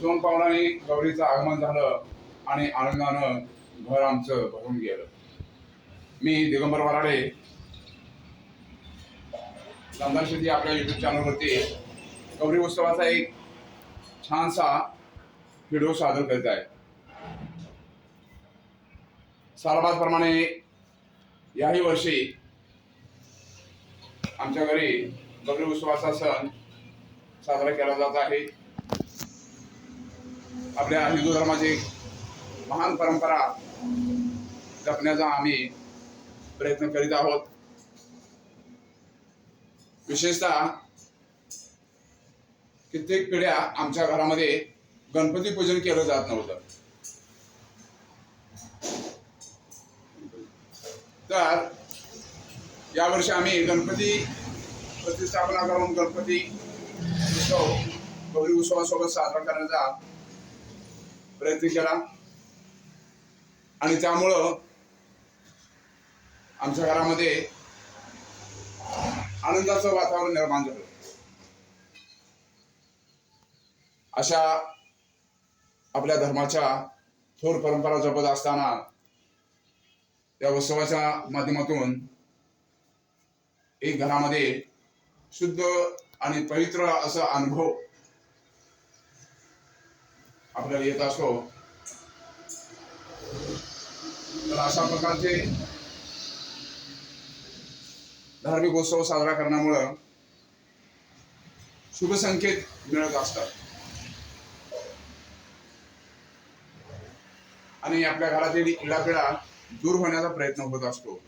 सोन पावलाने गौरीचं आगमन झालं आणि आनंदानं घर आमचं भरून गेलं. मी दिगंबर वराडे लंडन शेती आपल्या युट्यूब चॅनलवरती गौरी उत्सवाचा एक छानसा व्हिडिओ सादर करीत आहे. सालबादप्रमाणे याही वर्षी आमच्या घरी गौरी उत्सवाचा सण साजरा केला जात आहे. आपल्या हिंदू धर्माची महान परंपरा जपण्याचा आम्ही प्रयत्न करीत आहोत. विशेषतः कित्येक पिढ्या आमच्या घरामध्ये गणपती पूजन केलं जात नव्हतं. तर यावर्षी आम्ही गणपती प्रतिष्ठापना करून गणपती उत्सव गौरी उत्सवासोबत साजरा करण्याचा प्रयत्न केला. आणि त्यामुळं आमच्या घरामध्ये आनंदाचं वातावरण निर्माण झालं. अशा आपल्या धर्माच्या थोर परंपरा जपत असताना या उत्सवाच्या माध्यमातून एक घरामध्ये शुद्ध आणि पवित्र असा अनुभव आपल्याला येत असतो तर अशा प्रकारचे धार्मिक उत्सव साजरा करण्यामुळं शुभ संकेत मिळत असतात. आणि आपल्या घरातील इडापिडा दूर होण्याचा प्रयत्न होत असतो.